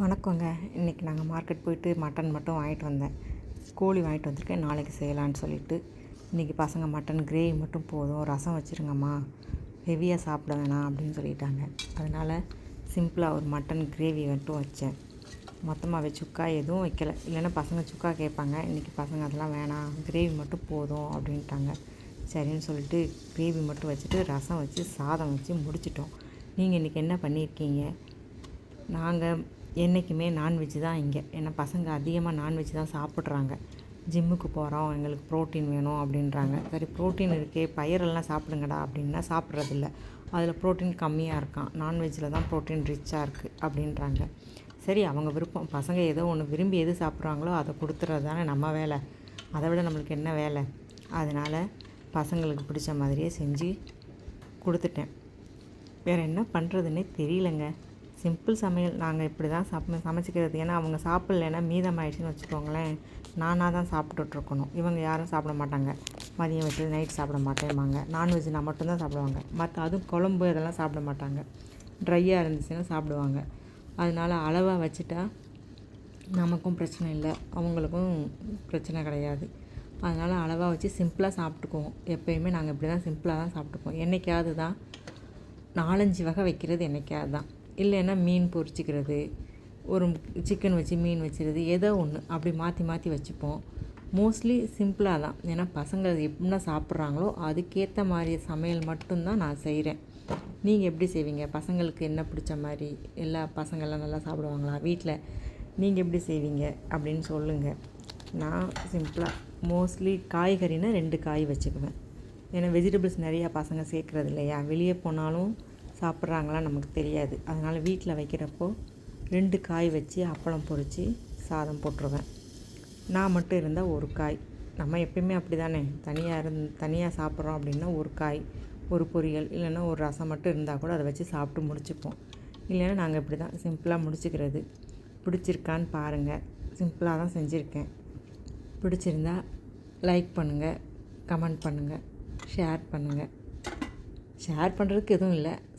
வணக்கங்க. இன்றைக்கி நாங்கள் மார்க்கெட் போயிட்டு மட்டன் மட்டும் வாங்கிட்டு வந்தேன். கோழி வாங்கிட்டு வந்திருக்கேன். நாளைக்கு செய்யலான்னு சொல்லிட்டு. இன்றைக்கி பசங்க மட்டன் கிரேவி மட்டும் போதும். ரசம் வச்சுருங்கம்மா. ஹெவியாக சாப்பிட வேணாம் அப்படின்னு சொல்லிட்டாங்க. அதனால் சிம்பிளாக ஒரு மட்டன் கிரேவி மட்டும் வச்சேன். மொத்தமாகவே சுக்கா எதுவும் வைக்கலை. இல்லைன்னா பசங்க சுக்கா கேட்பாங்க. இன்றைக்கி பசங்க அதெல்லாம் வேணாம். கிரேவி மட்டும் போதும் அப்படின்ட்டாங்க. சரின்னு சொல்லிட்டு கிரேவி மட்டும் வச்சுட்டு ரசம் வச்சு சாதம் வச்சு முடிச்சிட்டோம். நீங்கள் இன்றைக்கி என்ன பண்ணியிருக்கீங்க? நாங்கள் என்றைக்குமே நான்வெஜ் தான் இங்கே. ஏன்னா பசங்க அதிகமாக நான்வெஜ் தான் சாப்பிட்றாங்க. ஜிம்முக்கு போகிறோம் எங்களுக்கு ப்ரோட்டீன் வேணும் அப்படின்றாங்க. சரி ப்ரோட்டீன் இருக்கே பயிரெல்லாம் சாப்பிடுங்கடா அப்படின்னா சாப்பிட்றதில்ல. அதில் ப்ரோட்டீன் கம்மியாக இருக்கான் நான்வெஜ்ஜில் தான் ப்ரோட்டீன் ரிச்சாக இருக்குது அப்படின்றாங்க. சரி அவங்க விருப்பம் பசங்க ஏதோ ஒன்று விரும்பி எது சாப்பிட்றாங்களோ அதை கொடுத்துறது தானே நம்ம வேலை. அதை விட நம்மளுக்கு என்ன வேலை? அதனால் பசங்களுக்கு பிடிச்ச மாதிரியே செஞ்சு கொடுத்துட்டேன். வேறு என்ன பண்ணுறதுன்னே தெரியலங்க. சிம்பிள் சமையல். நாங்கள் இப்படி தான் சம சமைச்சிக்கிறது. ஏன்னா அவங்க சாப்பிட்லன்னா மீதமாயிடுச்சுன்னு வச்சுக்கோங்களேன். நானாக தான் சாப்பிட்டுட்ருக்கணும். இவங்க யாரும் சாப்பிட மாட்டாங்க. மதியம் வச்சு நைட் சாப்பிட மாட்டேம்பாங்க. நான்வெஜ் நான் மட்டும்தான் சாப்பிடுவாங்க. மற்ற அதுவும் குழம்பு இதெல்லாம் சாப்பிட மாட்டாங்க. ட்ரையாக இருந்துச்சுன்னா சாப்பிடுவாங்க. அதனால் அளவாக வச்சுட்டா நமக்கும் பிரச்சனை இல்லை. அவங்களுக்கும் பிரச்சனை கிடையாது. அதனால் அளவாக வச்சு சிம்பிளாக சாப்பிட்டுக்குவோம். எப்போயுமே நாங்கள் இப்படி தான் சிம்பிளாக தான் சாப்பிட்டுக்குவோம். என்றைக்காவது தான் நாலஞ்சு வகை வைக்கிறது என்றைக்காவது தான். இல்லைன்னா மீன் பொரிச்சிக்கிறது ஒரு சிக்கன் வச்சு மீன் வச்சுருது ஏதோ ஒன்று அப்படி மாற்றி மாற்றி வச்சுப்போம். மோஸ்ட்லி சிம்பிளாக தான். ஏன்னா பசங்க எப்படின்னா சாப்பிட்றாங்களோ அதுக்கேற்ற மாதிரி சமையல் மட்டும்தான் நான் செய்கிறேன் நீங்கள் எப்படி செய்வீங்க? பசங்களுக்கு என்ன பிடிச்ச மாதிரி? எல்லா பசங்கள்லாம் நல்லா சாப்பிடுவாங்களா? வீட்டில் நீங்கள் எப்படி செய்வீங்க? அப்படின்னு சொல்லுங்கள் நான் சிம்பிளாக மோஸ்ட்லி காய்கறினா ரெண்டு காய் வச்சுக்குவேன். ஏன்னா வெஜிடபிள்ஸ் நிறையா பசங்க சேர்க்குறது இல்லையா? வெளியே போனாலும் சாப்பிட்றாங்களா நமக்கு தெரியாது. அதனால் வீட்டில் வைக்கிறப்போ ரெண்டு காய் வச்சு அப்பளம் பொரித்து சாதம் போட்டுருவேன். நான் மட்டும் இருந்தால் ஒரு காய். நம்ம எப்பயுமே அப்படி தானே தனியாக இருந் தனியாக சாப்பிட்றோம் அப்படின்னா ஒரு காய் ஒரு பொரியல் இல்லைன்னா ஒரு ரசம் மட்டும் இருந்தால் கூட அதை வச்சு சாப்பிட்டு முடிச்சுப்போம். இல்லைன்னா நாங்கள் இப்படி தான் சிம்பிளாக முடிச்சுக்கிறது. பிடிச்சிருக்கான்னு பாருங்கள் சிம்பிளாக தான் செஞ்சுருக்கேன். பிடிச்சிருந்தா லைக் பண்ணுங்கள் கமெண்ட் பண்ணுங்கள் ஷேர் பண்ணுங்கள் ஷேர் பண்ணுறதுக்கு எதுவும் இல்லை.